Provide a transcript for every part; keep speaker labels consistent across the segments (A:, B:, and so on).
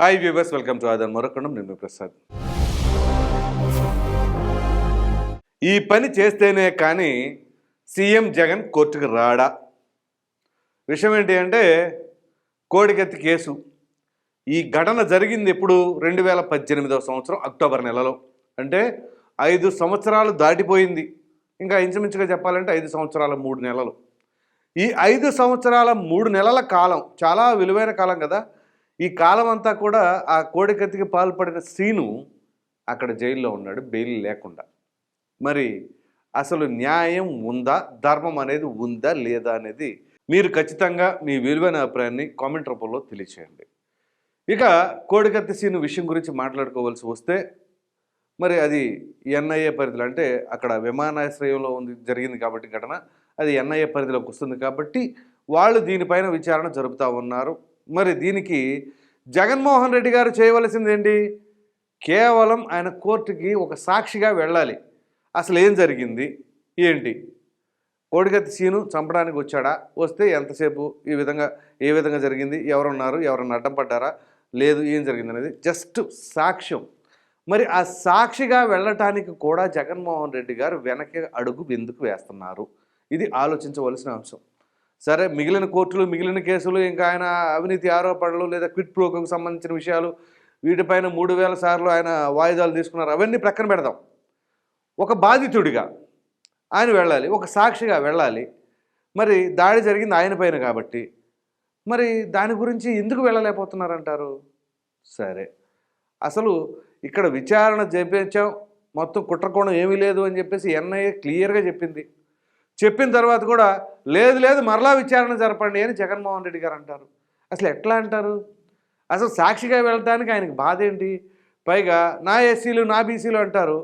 A: Hi viewers welcome to another మరొకడం నేను ప్రసాద్ ఈ పని చేస్తేనే కానీ సీఎం జగన్ కోర్టుకు రాడా? విషయం ఏంటి అంటే కోడికత్తి కేసు. ఈ ఘటన జరిగింది ఎప్పుడు? రెండు వేల పద్దెనిమిదవ సంవత్సరం అక్టోబర్ నెలలో. అంటే ఐదు సంవత్సరాలు దాటిపోయింది. ఇంకా ఇంచుమించుగా చెప్పాలంటే ఐదు సంవత్సరాల మూడు నెలలు. ఈ ఐదు సంవత్సరాల మూడు నెలల కాలం చాలా విలువైన కాలం కదా ఈ కాలం అంతా కూడా ఆ కోడికత్తికి పాల్పడిన శ్రీను అక్కడ జైల్లో ఉన్నాడు బెయిల్ లేకుండా. మరి అసలు న్యాయం ఉందా? ధర్మం అనేది ఉందా లేదా అనేది మీరు ఖచ్చితంగా మీ విలువైన అభిప్రాయాన్ని కామెంట్ రూపంలో తెలియచేయండి. ఇక కోడికత్తి సీను విషయం గురించి మాట్లాడుకోవాల్సి వస్తే మరి అది ఎన్ఐఏ పరిధిలో అంటే అక్కడ విమానాశ్రయంలో ఉంది జరిగింది కాబట్టి ఘటన అది ఎన్ఐఏ పరిధిలోకి వస్తుంది కాబట్టి వాళ్ళు దీనిపైన విచారణ జరుపుతూ ఉన్నారు. మరి దీనికి జగన్మోహన్ రెడ్డి గారు చేయవలసింది ఏంటి కేవలం ఆయన కోర్టుకి ఒక సాక్షిగా వెళ్ళాలి. అసలు ఏం జరిగింది? ఏంటి? కోడిగత్తి సీను చంపడానికి వచ్చాడా? వస్తే ఎంతసేపు ఈ విధంగా ఏ విధంగా జరిగింది? ఎవరున్నారు? ఎవరన్నా అడ్డం పడ్డారా? లేదు ఏం జరిగింది అనేది జస్ట్ సాక్ష్యం. మరి ఆ సాక్షిగా వెళ్ళటానికి కూడా జగన్మోహన్ రెడ్డి గారు వెనక అడుగు ఎందుకు వేస్తున్నారు. ఇది ఆలోచించవలసిన అంశం. సరే మిగిలిన కోర్టులు మిగిలిన కేసులు ఇంకా ఆయన అవినీతి ఆరోపణలు లేదా క్విట్ ప్రోకోకు సంబంధించిన విషయాలు వీటిపైన మూడు వేల సార్లు ఆయన వాయిదాలు తీసుకున్నారు. అవన్నీ ప్రక్కన పెడదాం. ఒక బాధితుడిగా ఆయన వెళ్ళాలి ఒక సాక్షిగా వెళ్ళాలి. మరి దాడి జరిగింది ఆయన పైన కాబట్టి. మరి దాని గురించి ఎందుకు వెళ్ళలేకపోతున్నారంటారు? సరే. అసలు ఇక్కడ విచారణ జరిపించాం మొత్తం కుట్రకోణం ఏమీ లేదు అని చెప్పేసి ఎన్ఐఏ క్లియర్గా చెప్పింది. చెప్పిన తర్వాత కూడా లేదు లేదు మరలా విచారణ జరపండి అని జగన్మోహన్ రెడ్డి గారు అంటారు. అసలు ఎట్లా అంటారు? అసలు సాక్షిగా వెళ్ళడానికి ఆయనకి బాధ ఏంటి? పైగా నా ఎస్సీలు నా బీసీలు అంటారు.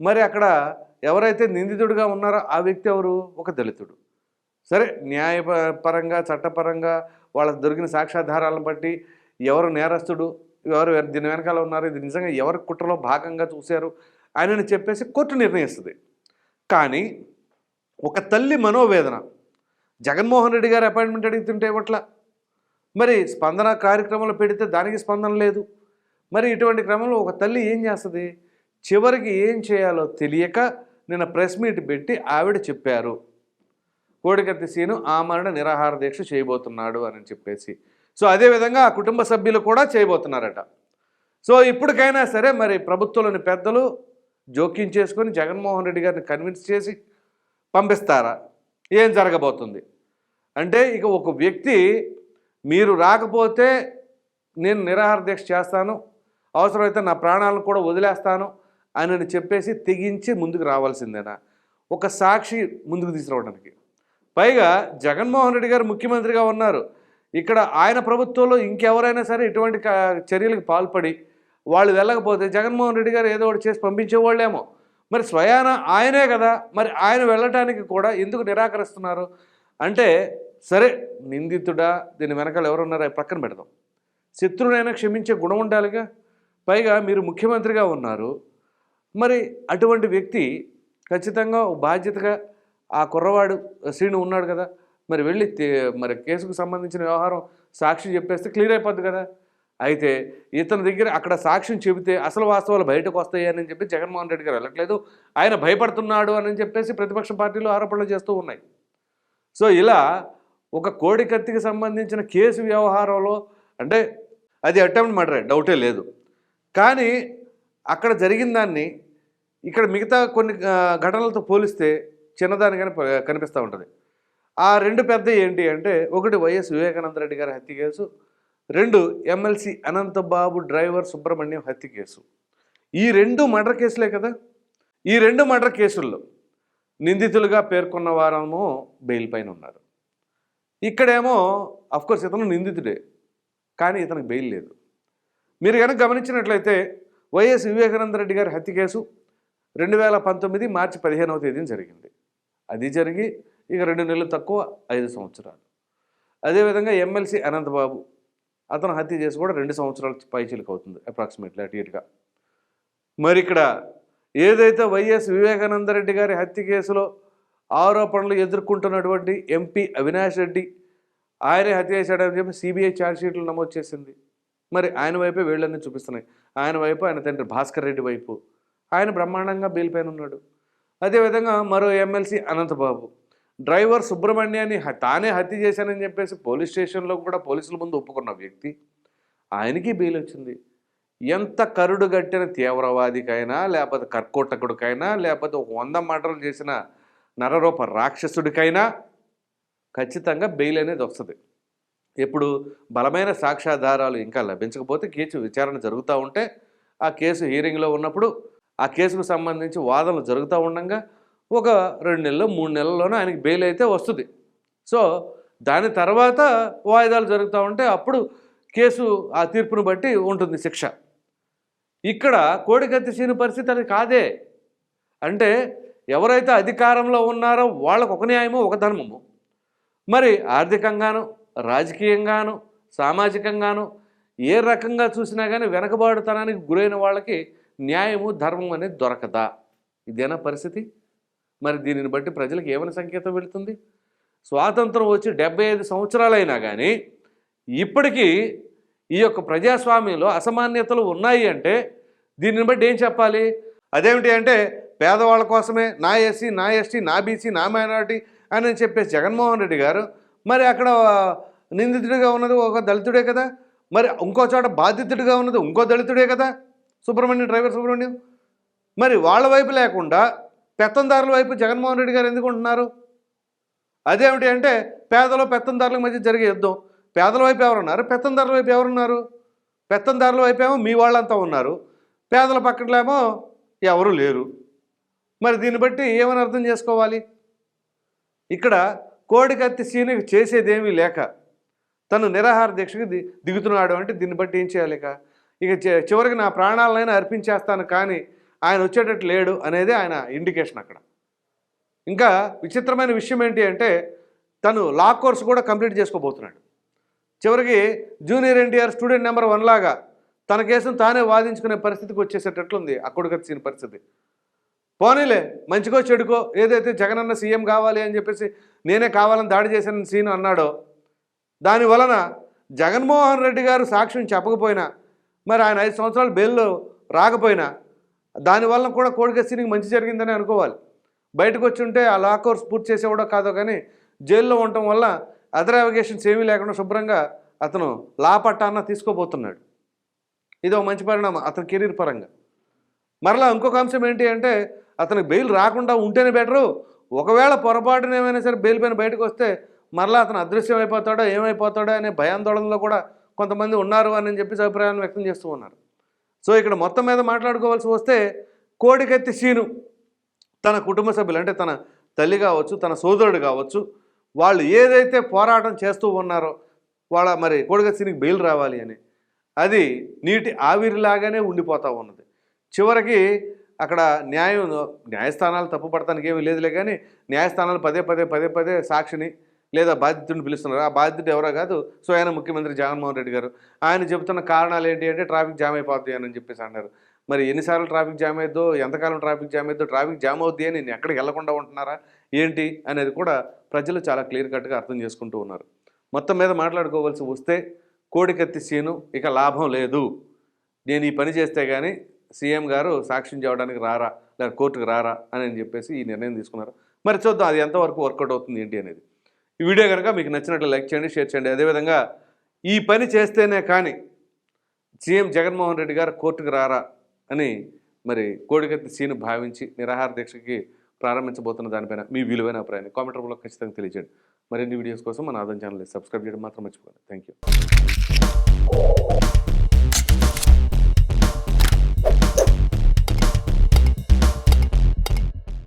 A: మరి అక్కడ ఎవరైతే నిందితుడిగా ఉన్నారో ఆ వ్యక్తి ఎవరు? ఒక దళితుడు. సరే న్యాయపరంగా చట్టపరంగా వాళ్ళకి దొరికిన సాక్ష్యాధారాలను బట్టి ఎవరు నేరస్తుడు ఎవరు దీని వెనకాల ఉన్నారు ఇది నిజంగా ఎవరి కుట్రలో భాగంగా చూశారు? ఆయనని చెప్పేసి కోర్టు నిర్ణయిస్తుంది. కానీ ఒక తల్లి మనోవేదన. జగన్మోహన్ రెడ్డి గారు అపాయింట్మెంట్ అడుగుతుంటే ఇవ్వట్ల మరి స్పందన కార్యక్రమాలు పెడితే దానికి స్పందన లేదు. మరి ఇటువంటి క్రమంలో ఒక తల్లి ఏం చేస్తుంది? చివరికి ఏం చేయాలో తెలియక నిన్న ప్రెస్ మీట్ పెట్టి ఆవిడ చెప్పారు. కోడికత్తి సీను ఆమరణ నిరాహార దీక్ష చేయబోతున్నాడు అని చెప్పేసి. సో అదేవిధంగా ఆ కుటుంబ సభ్యులు కూడా చేయబోతున్నారట. సో ఇప్పటికైనా సరే మరి ప్రభుత్వంలోని పెద్దలు జోక్యం చేసుకొని జగన్మోహన్ రెడ్డి గారిని కన్విన్స్ చేసి పంపిస్తారా? ఏం జరగబోతుంది? అంటే ఇక ఒక వ్యక్తి మీరు రాకపోతే నేను నిరాహార దీక్ష చేస్తాను అవసరమైతే నా ప్రాణాలను కూడా వదిలేస్తాను అని చెప్పేసి తెగించి ముందుకు రావాల్సిందేనా? ఒక సాక్షి ముందుకు తీసుకురావడానికి. పైగా జగన్మోహన్ రెడ్డి గారు ముఖ్యమంత్రిగా ఉన్నారు. ఇక్కడ ఆయన ప్రభుత్వంలో ఇంకెవరైనా సరే ఇటువంటి చర్యలకు పాల్పడి వాళ్ళు వెళ్ళకపోతే జగన్మోహన్ రెడ్డి గారు ఏదో ఒకటి చేసి పంపించేవాళ్ళేమో. మరి స్వయాన ఆయనే కదా మరి ఆయన వెళ్ళటానికి కూడా ఎందుకు నిరాకరిస్తున్నారు? అంటే సరే నిందితుడా దీని వెనకాల ఎవరున్నారో అవి పక్కన పెడదాం. శత్రువునైనా క్షమించే గుణం ఉండాలిగా? పైగా మీరు ముఖ్యమంత్రిగా ఉన్నారు. మరి అటువంటి వ్యక్తి ఖచ్చితంగా బాధ్యతగా ఆ కుర్రవాడు శ్రీను ఉన్నాడు కదా. మరి వెళ్ళి మరి కేసుకు సంబంధించిన వ్యవహారం సాక్షి చెప్పేస్తే క్లియర్ అయిపోద్ది కదా. అయితే ఇతని దగ్గర అక్కడ సాక్ష్యం చెబితే అసలు వాస్తవాలు బయటకు వస్తాయని చెప్పి జగన్మోహన్ రెడ్డి గారు వెళ్ళట్లేదు. ఆయన భయపడుతున్నాడు అని చెప్పేసి ప్రతిపక్ష పార్టీలు ఆరోపణలు చేస్తూ ఉన్నాయి. సో ఇలా ఒక కోడికత్తికి సంబంధించిన కేసు వ్యవహారంలో అంటే అది అటెంప్ట్ మర్డరే డౌటే లేదు. కానీ అక్కడ జరిగిన దాన్ని ఇక్కడ మిగతా కొన్ని ఘటనలతో పోలిస్తే చిన్నదానిగానే కనిపిస్తూ ఉంటుంది. ఆ రెండు పెద్ద ఏంటి అంటే ఒకటి వైఎస్ వివేకానంద రెడ్డి గారి హత్య కేసు రెండు ఎమ్మెల్సీ అనంతబాబు డ్రైవర్ సుబ్రహ్మణ్యం హత్య కేసు. ఈ రెండు మర్డర్ కేసులే కదా? ఈ రెండు మర్డర్ కేసుల్లో నిందితులుగా పేర్కొన్న వారము బెయిల్ పైన ఉన్నారు. ఇక్కడేమో అఫ్కోర్స్ ఇతను నిందితుడే కానీ ఇతనికి బెయిల్ లేదు. మీరు కనుక గమనించినట్లయితే వైఎస్ వివేకానంద రెడ్డి గారి హత్య కేసు రెండు వేల పంతొమ్మిది మార్చి పదిహేనవ తేదీన జరిగింది. అది జరిగి ఇక రెండు నెలలు తక్కువ ఐదు సంవత్సరాలు. అదేవిధంగా ఎమ్మెల్సీ అనంతబాబు అతను హత్య చేసి కూడా రెండు సంవత్సరాల పైచీలకు అవుతుంది అప్రాక్సిమేట్లీ అటు ఇటుగా. మరి ఇక్కడ ఏదైతే వైఎస్ వివేకానంద రెడ్డి గారి హత్య కేసులో ఆరోపణలు ఎదుర్కొంటున్నటువంటి ఎంపీ అవినాష్ రెడ్డి ఆయనే హత్య చేశాడని చెప్పి సిబిఐ ఛార్జ్షీట్లు నమోదు చేసింది. మరి ఆయన వైపే వీళ్ళన్నీ చూపిస్తున్నాయి. ఆయన వైపు ఆయన తండ్రి భాస్కర్ రెడ్డి వైపు. ఆయన బ్రహ్మాండంగా బెయిల్ పైన ఉన్నాడు. అదేవిధంగా మరో ఎమ్మెల్సీ అనంతబాబు. డ్రైవర్ సుబ్రహ్మణ్యాన్ని తానే హత్య చేశానని చెప్పేసి పోలీస్ స్టేషన్లో కూడా పోలీసుల ముందు ఒప్పుకున్న వ్యక్తి ఆయనకి బెయిల్ వచ్చింది. ఎంత కరుడు గట్టిన తీవ్రవాదికైనా లేకపోతే కర్కోటకుడికైనా లేకపోతే ఒక వంద మాటలు చేసిన నరరూప రాక్షసుడికైనా ఖచ్చితంగా బెయిల్ అనేది వస్తుంది. ఇప్పుడు బలమైన సాక్ష్యాధారాలు ఇంకా లభించకపోతే కేసు విచారణ జరుగుతూ ఉంటే ఆ కేసు హీరింగ్లో ఉన్నప్పుడు ఆ కేసుకు సంబంధించి వాదనలు జరుగుతూ ఉండగా ఒక రెండు నెలలు మూడు నెలల్లోనే ఆయనకి బెయిల్ అయితే వస్తుంది. సో దాని తర్వాత వాయిదాలు జరుగుతూ ఉంటే అప్పుడు కేసు ఆ తీర్పును బట్టి ఉంటుంది శిక్ష. ఇక్కడ కోడికత్తి సీని పరిస్థితి అది కాదే. అంటే ఎవరైతే అధికారంలో ఉన్నారో వాళ్ళకు ఒక న్యాయము ఒక ధర్మము. మరి ఆర్థికంగాను రాజకీయంగాను సామాజికంగాను ఏ రకంగా చూసినా కానీ వెనకబాడుతనానికి గురైన వాళ్ళకి న్యాయము ధర్మం అనేది దొరకదా. ఇదేనా పరిస్థితి? మరి దీనిని బట్టి ప్రజలకు ఏమైనా సంకేతం వెళుతుంది? స్వాతంత్రం వచ్చి డెబ్బై ఐదు సంవత్సరాలైనా కానీ ఇప్పటికీ ఈ యొక్క ప్రజాస్వామ్యంలో అసమాన్యతలు ఉన్నాయి అంటే దీనిని బట్టి ఏం చెప్పాలి? అదేమిటి అంటే పేదవాళ్ళ కోసమే నా ఎస్సీ నా ఎస్టీ నా బీసీ నా మైనారిటీ అని చెప్పేసి జగన్మోహన్ రెడ్డి గారు మరి అక్కడ నిందితుడిగా ఉన్నది ఒక దళితుడే కదా? మరి ఇంకో చోట బాధితుడిగా ఉన్నది ఇంకో దళితుడే కదా? సుబ్రహ్మణ్యం డ్రైవర్ సుబ్రహ్మణ్యం? మరి వాళ్ళ వైపు లేకుండా పెత్తందారుల వైపు జగన్మోహన్ రెడ్డి గారు ఎందుకు ఉంటున్నారు? అదేమిటి అంటే పేదలు పెత్తందారుల మధ్య జరిగే యుద్ధం. పేదల వైపు ఎవరున్నారు పెత్తందారుల వైపు ఎవరున్నారు పెత్తందారుల వైపు ఏమో మీ వాళ్ళంతా ఉన్నారు. పేదల పక్కనేమో ఎవరు లేరు. మరి దీన్ని బట్టి ఏమని అర్థం చేసుకోవాలి? ఇక్కడ కోడికత్తి సీని చేసేదేమీ లేక తను నిరాహార దీక్షకి ది దిగుతున్నాడు అంటే దీన్ని బట్టి ఏం చేయాలిక? ఇక చివరికి నా ప్రాణాలనైనా అర్పించేస్తాను కానీ ఆయన వచ్చేటట్టు లేడు అనేది ఆయన ఇండికేషన్ అక్కడ. ఇంకా విచిత్రమైన విషయం ఏంటి అంటే తను లా కోర్స్ కూడా కంప్లీట్ చేసుకోబోతున్నాడు. చివరికి junior NTR student number one లాగా తన కేసును తానే వాదించుకునే పరిస్థితికి వచ్చేసేటట్లుంది అక్కడికి సీన్ పరిస్థితి. పోనీలే మంచికో చెడుకో ఏదైతే జగనన్న సీఎం కావాలి అని చెప్పేసి నేనే కావాలని దాడి చేసిన సీన్ అన్నాడో దాని వలన జగన్మోహన్ రెడ్డి గారు సాక్ష్యం చెప్పకపోయినా మరి ఆయన ఐదు సంవత్సరాలు బెయిల్లో రాకపోయినా దానివల్ల కూడా కోడిక మంచి జరిగిందని అనుకోవాలి. బయటకు వచ్చి ఉంటే ఆ లా కోర్స్ పూర్తి చేసేవాడో కాదో కానీ జైల్లో ఉండటం వల్ల అదర్ అవగేషన్స్ ఏమీ లేకుండా శుభ్రంగా అతను లా పట్టాన్న తీసుకోబోతున్నాడు. ఇది ఒక మంచి పరిణామం అతని కెరీర్ పరంగా. మరలా ఇంకొక అంశం ఏంటి అంటే అతనికి బెయిల్ రాకుండా ఉంటేనే బెటరు. ఒకవేళ పొరపాటున ఏమైనా సరే బెయిల్ పైన బయటకు వస్తే మరలా అతను అదృశ్యం అయిపోతాడో ఏమైపోతాడో అనే భయాందోళనలో కూడా కొంతమంది ఉన్నారు అని చెప్పేసి అభిప్రాయాన్ని వ్యక్తం చేస్తూ ఉన్నారు. సో ఇక్కడ మొత్తం మీద మాట్లాడుకోవాల్సి వస్తే కోడికత్తి సీను తన కుటుంబ సభ్యులు అంటే తన తల్లి కావచ్చు తన సోదరుడు కావచ్చు వాళ్ళు ఏదైతే పోరాటం చేస్తూ ఉన్నారో వాళ్ళ మరి కోడికత్తి సీనికి బెయిల్ రావాలి అని. అది నీటి ఆవిరిలాగానే ఉండిపోతూ ఉన్నది. చివరికి అక్కడ న్యాయం న్యాయస్థానాలు తప్పుపడటానికి ఏమీ లేదులే కానీ న్యాయస్థానాలు పదే పదే పదే పదే సాక్షిని లేదా బాధితుడిని పిలుస్తున్నారు? ఆ బాధితుడు ఎవరో కాదు. స్వయాన ముఖ్యమంత్రి జగన్మోహన్ రెడ్డి గారు. ఆయన చెబుతున్న కారణాలు ఏంటి అంటే ట్రాఫిక్ జామ్ అయిపోద్ది అని చెప్పేసి అన్నారు. మరి ఎన్నిసార్లు ట్రాఫిక్ జామ్ అయిద్దో ఎంతకాలం ట్రాఫిక్ జామ్ అయిద్దో ట్రాఫిక్ జామ్ అవుద్ది అని నేను ఎక్కడికి వెళ్ళకుండా ఉంటున్నారా? ఏంటి అనేది కూడా ప్రజలు చాలా క్లియర్ కట్గా అర్థం చేసుకుంటూ ఉన్నారు. మొత్తం మీద మాట్లాడుకోవాల్సి వస్తే కోడికత్తి సీను ఇక లాభం లేదు. నేను ఈ పని చేస్తే కానీ సీఎం గారు సాక్ష్యం చేయడానికి రారా? లేదా కోర్టుకు రారా? అని చెప్పేసి ఈ నిర్ణయం తీసుకున్నారు. మరి చూద్దాం అది ఎంతవరకు వర్కౌట్ అవుతుంది ఏంటి అనేది. ఈ వీడియో కనుక మీకు నచ్చినట్లు లైక్ చేయండి షేర్ చేయండి. అదేవిధంగా ఈ పని చేస్తేనే కానీ సీఎం జగన్మోహన్ రెడ్డి గారు కోర్టుకు రారా అని మరి కోడికత్తి సీను భావించి నిరాహార దీక్షకి ప్రారంభించబోతున్న దానిపైన మీ విలువైన అభిప్రాయాన్ని కామెంట్ రూపంలో ఖచ్చితంగా తెలియజేయండి. మరిన్ని వీడియోస్ కోసం మన ఆదం ఛానల్ని సబ్స్క్రైబ్ చేయడం మాత్రం మర్చిపోకండి. Thank you